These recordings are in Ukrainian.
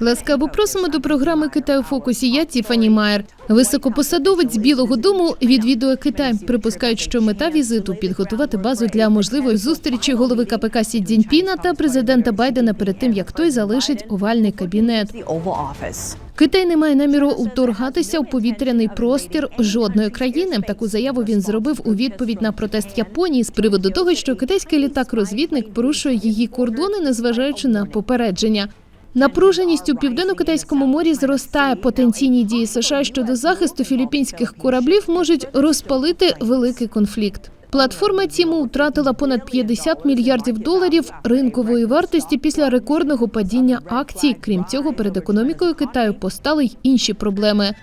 Ласкаво просимо до програми Китай у фокусі. Я Тіфані Майер. Високопосадовець Білого Дому відвідує Китай. Припускають, що мета візиту підготувати базу для можливої зустрічі голови КПК Сі Цзіньпіна та президента Байдена перед тим, як той залишить овальний кабінет. Китай не має наміру вторгатися в повітряний простір жодної країни. Таку заяву він зробив у відповідь на протест Японії з приводу того, що китайський літак-розвідник порушує її кордони, незважаючи на попередження. Напруженість у південно-китайському морі зростає. Потенційні дії США щодо захисту філіппінських кораблів можуть розпалити великий конфлікт. Платформа Тіму втратила понад 50 мільярдів доларів ринкової вартості після рекордного падіння акцій. Крім цього, перед економікою Китаю постали й інші проблеми.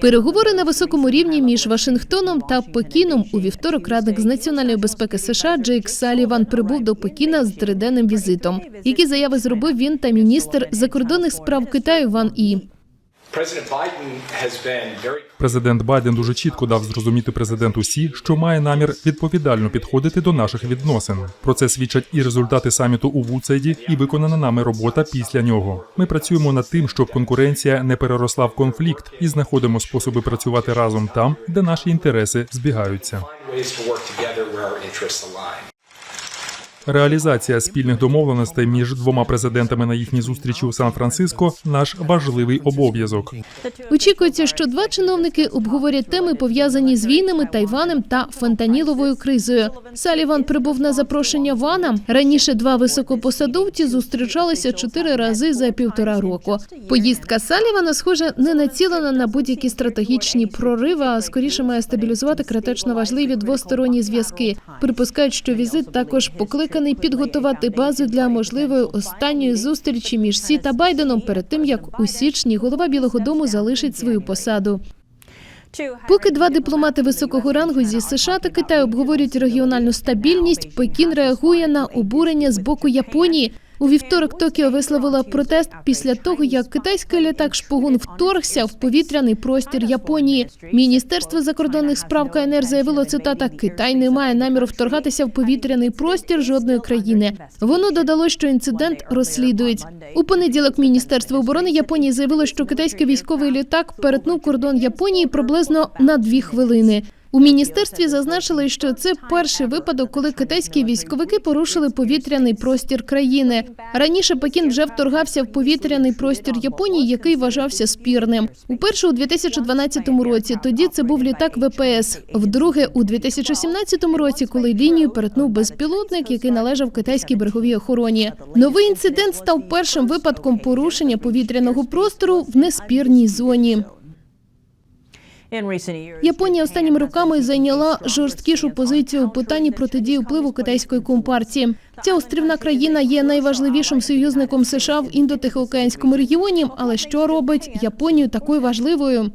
Переговори на високому рівні між Вашингтоном та Пекіном у вівторок радник з національної безпеки США Джейк Саліван прибув до Пекіна з триденним візитом. Які заяви зробив він та міністр закордонних справ Китаю Ван І. Президент Байден дуже чітко дав зрозуміти президенту Сі, що має намір відповідально підходити до наших відносин. Про це свідчать і результати саміту у Вудсайді, і виконана нами робота після нього. Ми працюємо над тим, щоб конкуренція не переросла в конфлікт, і знаходимо способи працювати разом там, де наші інтереси збігаються. Реалізація спільних домовленостей між двома президентами на їхній зустрічі у Сан-Франциско наш важливий обов'язок. Очікується, що два чиновники обговорять теми пов'язані з війнами, Тайванем та фентаніловою кризою. Саліван прибув на запрошення Вана. Раніше два високопосадовці зустрічалися чотири рази за півтора року. Поїздка Салівана, схоже, не націлена на будь-які стратегічні прориви, а скоріше має стабілізувати критично важливі двосторонні зв'язки. Припускають, що візит також покликаний підготувати базу для можливої останньої зустрічі між Сі та Байденом перед тим, як у січні голова Білого Дому залишить свою посаду. Поки два дипломати високого рангу зі США та Китаю обговорюють регіональну стабільність, Пекін реагує на обурення з боку Японії. У вівторок Токіо висловила протест після того, як китайський літак шпигун вторгся в повітряний простір Японії. Міністерство закордонних справ КНР заявило цитата: Китай не має наміру вторгатися в повітряний простір жодної країни. Воно додало, що інцидент розслідують. У понеділок Міністерство оборони Японії заявило, що китайський військовий літак перетнув кордон Японії приблизно на дві хвилини. У міністерстві зазначили, що це перший випадок, коли китайські військовики порушили повітряний простір країни. Раніше Пекін вже вторгався в повітряний простір Японії, який вважався спірним. Уперше у 2012 році. Тоді це був літак ВПС. Вдруге у 2017 році, коли лінію перетнув безпілотник, який належав китайській береговій охороні. Новий інцидент став першим випадком порушення повітряного простору в неспірній зоні. Японія останніми роками зайняла жорсткішу позицію у питанні протидії впливу китайської компартії. Ця острівна країна є найважливішим союзником США в індотихоокеанському регіоні. Але що робить Японію такою важливою?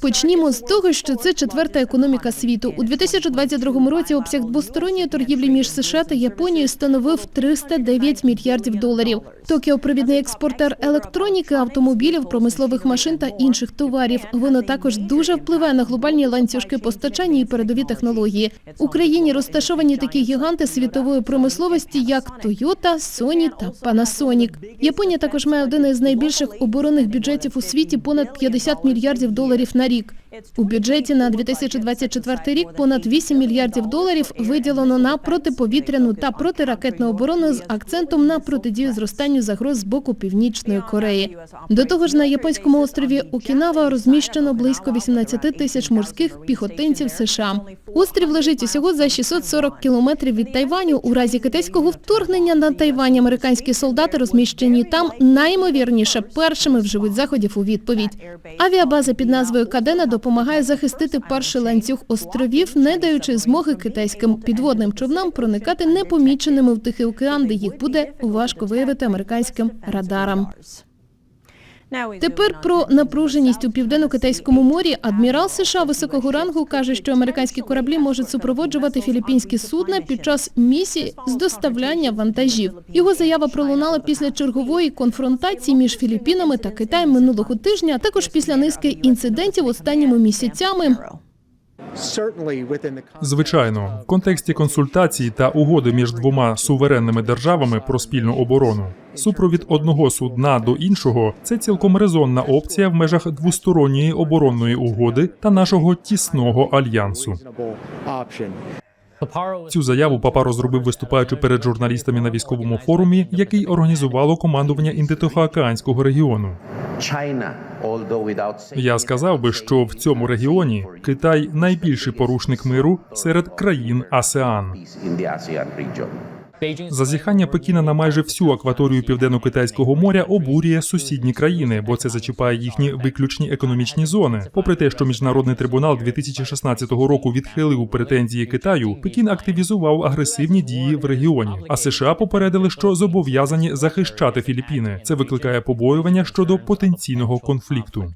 Почнімо з того, що це четверта економіка світу. У 2022 році обсяг двосторонньої торгівлі між США та Японією становив 309 мільярдів доларів. Токіо провідний експортер електроніки, автомобілів, промислових машин та інших товарів. Воно також дуже впливає на глобальні ланцюжки постачання і передові технології. В Україні розташовані такі гіганти світової промисловості, як Toyota, Sony та Panasonic. Японія також має один із найбільших оборонних бюджетів у світі понад 50 мільярдів доларів на рік. У бюджеті на 2024 рік понад 8 мільярдів доларів виділено на протиповітряну та протиракетну оборону з акцентом на протидію зростанню загроз з боку Північної Кореї. До того ж, на японському острові Окінава розміщено близько 18 тисяч морських піхотинців США. Острів лежить усього за 640 кілометрів від Тайваню. У разі китайського вторгнення на Тайвань американські солдати розміщені там найімовірніше першими вживуть заходів у відповідь. Авіабаза під назвою Кадена допомагає захистити перший ланцюг островів, не даючи змоги китайським підводним човнам проникати непоміченими в Тихий океан, де їх буде важко виявити американським радарам. Тепер про напруженість у південно-китайському морі адмірал США високого рангу каже, що американські кораблі можуть супроводжувати філіппінські судна під час місії з доставляння вантажів. Його заява пролунала після чергової конфронтації між Філіппінами та Китаєм минулого тижня, а також після низки інцидентів останніми місяцями. Звичайно, в контексті консультацій та угоди між двома суверенними державами про спільну оборону. Супровід одного судна до іншого це цілком резонна опція в межах двосторонньої оборонної угоди та нашого тісного альянсу. Цю заяву Папаро зробив виступаючи перед журналістами на військовому форумі, який організувало командування індитохоокеанського регіону. Я сказав би, що в цьому регіоні Китай найбільший порушник миру серед країн АСЕАН. Зазіхання Пекіна на майже всю акваторію південно-китайського моря обурює сусідні країни, бо це зачіпає їхні виключні економічні зони. Попри те, що міжнародний трибунал 2016 року відхилив претензії Китаю, Пекін активізував агресивні дії в регіоні. А США попередили, що зобов'язані захищати Філіппіни. Це викликає побоювання щодо потенційного конфлікту.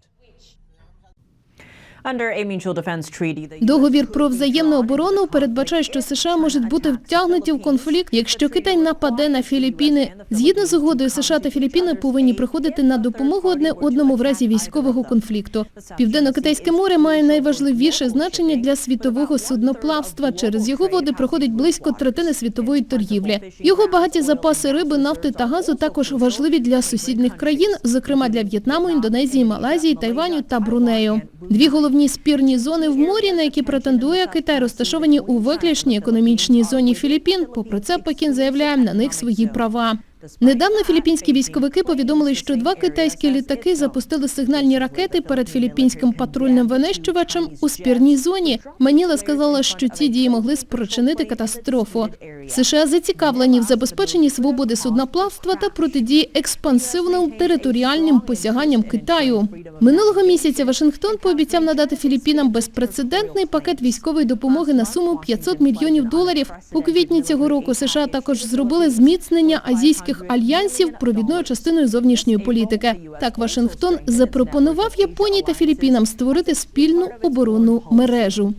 Договір про взаємну оборону передбачає, що США можуть бути втягнуті в конфлікт, якщо Китай нападе на Філіппіни. Згідно з угодою, США та Філіппіни повинні приходити на допомогу одне одному в разі військового конфлікту. Південно-китайське море має найважливіше значення для світового судноплавства. Через його води проходить близько третини світової торгівлі. Його багаті запаси риби, нафти та газу також важливі для сусідніх країн, зокрема для В'єтнаму, Індонезії, Малайзії, Тайваню та Брунею. Дві головні спірні зони в морі, на які претендує Китай, розташовані у виключній економічній зоні Філіппін. Попри це, Пекін заявляє на них свої права. Недавно філіппінські військовики повідомили, що два китайські літаки запустили сигнальні ракети перед філіппінським патрульним винищувачем у спірній зоні. Маніла сказала, що ці дії могли спричинити катастрофу. США зацікавлені в забезпеченні свободи судноплавства та протидії експансивним територіальним посяганням Китаю. Минулого місяця Вашингтон пообіцяв надати Філіппінам безпрецедентний пакет військової допомоги на суму 500 мільйонів доларів. У квітні цього року США також зробили зміцнення азійських альянсів провідною частиною зовнішньої політики. Так Вашингтон запропонував Японії та Філіппінам створити спільну оборонну мережу.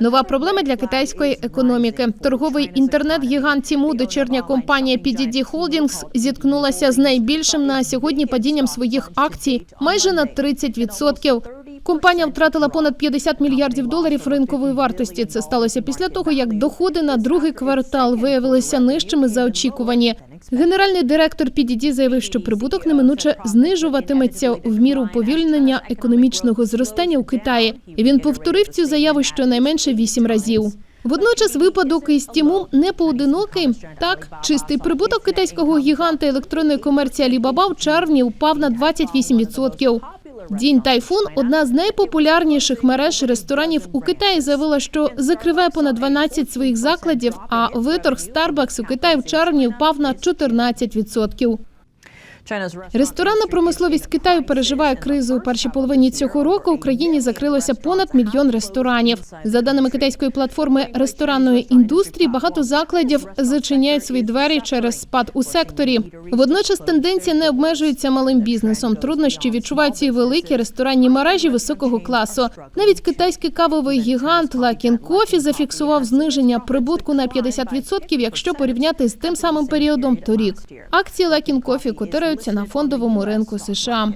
Нова проблема для китайської економіки. Торговий інтернет-гігант Тіму, дочірня компанія PDD Holdings, зіткнулася з найбільшим на сьогодні падінням своїх акцій майже на 30%. Компанія втратила понад 50 мільярдів доларів ринкової вартості. Це сталося після того, як доходи на другий квартал виявилися нижчими за очікувані. Генеральний директор PDD заявив, що прибуток неминуче знижуватиметься в міру уповільнення економічного зростання у Китаї. Він повторив цю заяву щонайменше вісім разів. Водночас випадок із Тіму не поодинокий. Так, чистий прибуток китайського гіганта електронної комерції Alibaba в червні впав на 28%. Дінь Тайфун, одна з найпопулярніших мереж ресторанів у Китаї, заявила, що закриває понад 12 своїх закладів. А виторг Starbucks у Китаї в червні впав на 14%. Ресторанна промисловість Китаю переживає кризу. У першій половині цього року в країні закрилося понад мільйон ресторанів. За даними китайської платформи ресторанної індустрії, багато закладів зачиняють свої двері через спад у секторі. Водночас тенденція не обмежується малим бізнесом. Труднощі відчувають і великі ресторанні мережі високого класу. Навіть китайський кавовий гігант Luckin Coffee зафіксував зниження прибутку на 50%, якщо порівняти з тим самим періодом торік. Акції Luckin Coffee котируються на фондовому ринку США.